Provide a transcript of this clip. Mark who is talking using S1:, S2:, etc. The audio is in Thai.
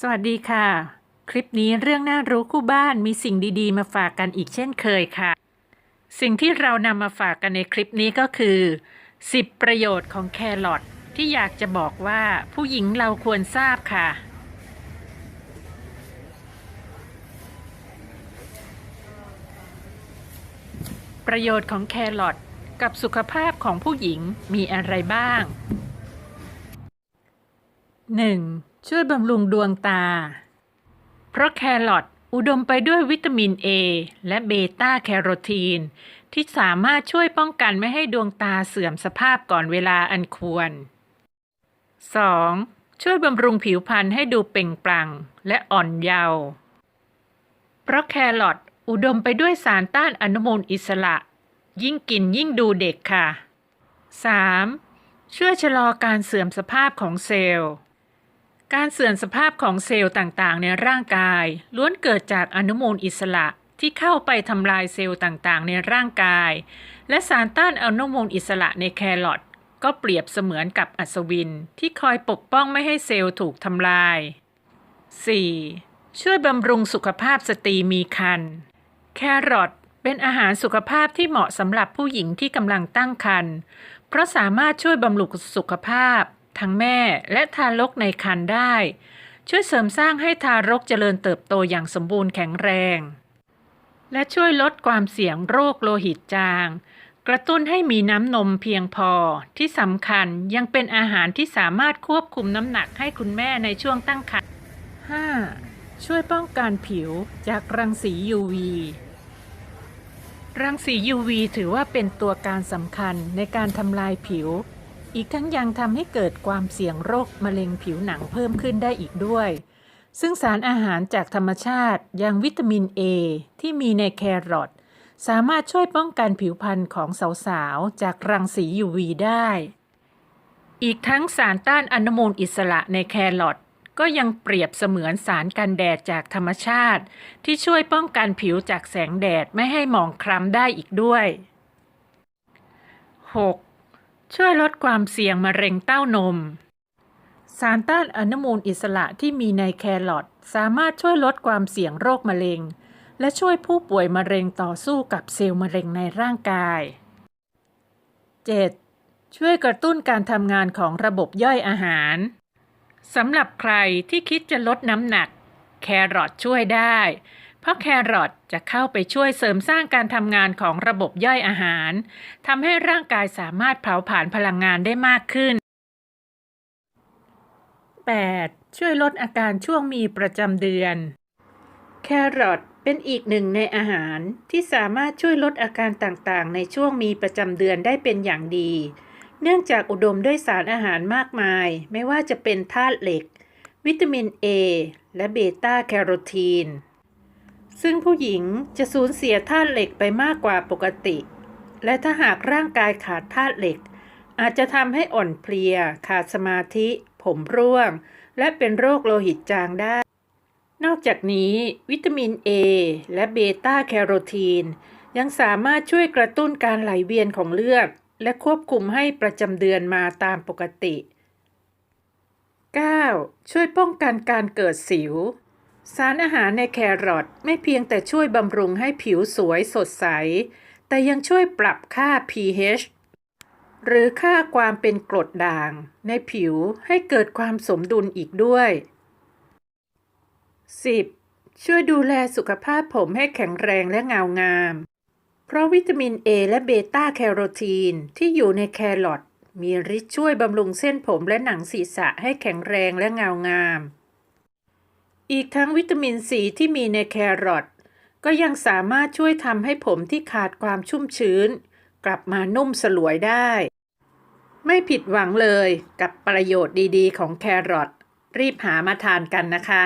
S1: สวัสดีค่ะ คลิปนี้เรื่องน่ารู้คู่บ้านมีสิ่งดีๆ มาฝากกันอีกเช่นเคยค่ะ สิ่งที่เรานำมาฝากกันในคลิปนี้ก็คือ 10 ประโยชน์ของแครอทที่อยากจะบอกว่าผู้หญิงเราควรทราบค่ะ ประโยชน์ของแครอทกับสุขภาพของผู้หญิงมีอะไรบ้าง 1. ช่วยบำรุงดวงตา เพราะแครอทอุดมไปด้วยวิตามิน A และเบต้าแคโรทีน ที่สามารถช่วยป้องกันไม่ให้ดวงตาเสื่อมสภาพก่อนเวลาอันควร 2. ช่วยบำรุงผิวพรรณให้ดูเปล่งปลั่งและอ่อนเยาว์ เพราะแครอทอุดมไปด้วยสารต้านอนุมูลอิสระ ยิ่งกินยิ่งดูเด็กค่ะ 3. ช่วยชะลอการเสื่อมสภาพของเซลล์ การเสื่อมสภาพของเซลล์ต่างๆ ในร่างกาย ล้วนเกิดจากอนุมูลอิสระที่เข้าไปทำลายเซลล์ต่างๆ ในร่างกาย และสารต้านอนุมูลอิสระในแครอทก็เปรียบเสมือนกับอัศวิน ที่คอยปกป้องไม่ให้เซลล์ถูกทำลาย 4. ช่วยบำรุงสุขภาพสตรีมีครรภ์แครอทเป็นอาหารสุขภาพที่เหมาะสำหรับผู้หญิงที่กำลังตั้งครรภ์เพราะสามารถช่วยบำรุงสุขภาพ ทั้งแม่และทารกในครรภ์ได้ ช่วยเสริมสร้างให้ทารกเจริญเติบโตอย่างสมบูรณ์แข็งแรง และช่วยลดความเสี่ยงโรคโลหิตจาง กระตุ้นให้มีน้ำนมเพียงพอที่สำคัญยังเป็นอาหารที่สามารถควบคุมน้ำหนักให้คุณแม่ในช่วงตั้งครรภ์ 5. ช่วยป้องกันผิวจากรังสี UV รังสี UV ถือว่าเป็นตัวการสำคัญในการทำลายผิว อีกทั้งยังทำให้เกิดความเสี่ยงโรคมะเร็งผิวหนังเพิ่มขึ้นได้อีกด้วย ซึ่งสารอาหารจากธรรมชาติอย่างวิตามิน A ที่มีในแครอทสามารถช่วยป้องกันผิวพรรณของสาวๆ จากรังสี UV ได้ อีกทั้งสารต้านอนุมูลอิสระในแครอทก็ยังเปรียบเสมือนสารกันแดดจากธรรมชาติ ที่ช่วยป้องกันผิวจากแสงแดดไม่ให้หมองคล้ำได้อีกด้วย 6. ช่วยลดความเสี่ยงมะเร็งเต้านม สารต้านอนุมูลอิสระที่มีในแครอทสามารถช่วยลดความเสี่ยงโรคมะเร็ง และช่วยผู้ป่วยมะเร็งต่อสู้กับเซลล์มะเร็งในร่างกาย 7. ช่วยกระตุ้นการทำงานของระบบย่อยอาหารสำหรับใครที่คิดจะลดน้ำหนัก แครอทช่วยได้ เพราะแครอทจะเข้าไปช่วยเสริมสร้างการทำงานของระบบย่อยอาหารทำให้ร่างกายสามารถเผาผลาญพลังงานได้มากขึ้น 8. ช่วยลดอาการช่วงมีประจำเดือน แครอทเป็นอีกหนึ่งในอาหารที่สามารถช่วยลดอาการต่างๆ ในช่วงมีประจำเดือนได้เป็นอย่างดี เนื่องจากอุดมด้วยสารอาหารมากมาย ไม่ว่าจะเป็นธาตุเหล็ก วิตามิน A และเบต้าแคโรทีน ซึ่งผู้หญิงจะสูญเสียธาตุเหล็กไปมากกว่าปกติ และถ้าหากร่างกายขาดธาตุเหล็ก อาจจะทำให้อ่อนเพลีย ขาดสมาธิ ผมร่วง และเป็นโรคโลหิตจางได้ นอกจากนี้ วิตามิน A และเบต้าแคโรทีน ยังสามารถช่วยกระตุ้นการไหลเวียนของเลือด และควบคุมให้ประจำเดือนมาตามปกติ 9. ช่วยป้องกันการเกิดสิว สารอาหารในแครอทไม่เพียงแต่ช่วยบำรุงให้ผิวสวยสดใส แต่ยังช่วยปรับค่า pH หรือค่าความเป็นกรดด่าง ในผิวให้เกิดความสมดุลอีกด้วย 10. ช่วยดูแลสุขภาพผมให้แข็งแรงและเงางาม เพราะวิตามิน A และเบต้าแคโรทีนที่อยู่ในแครอทมีฤทธิ์ช่วยบำรุงเส้นผมและหนังศีรษะให้แข็งแรงและเงางาม อีกทั้งวิตามินซีที่มีในแครอทก็ยังสามารถช่วยทำให้ผมที่ขาดความชุ่มชื้น กลับมานุ่มสลวยได้ ไม่ผิดหวังเลยกับประโยชน์ดีๆ ของแครอทรีบหามาทานกันนะคะ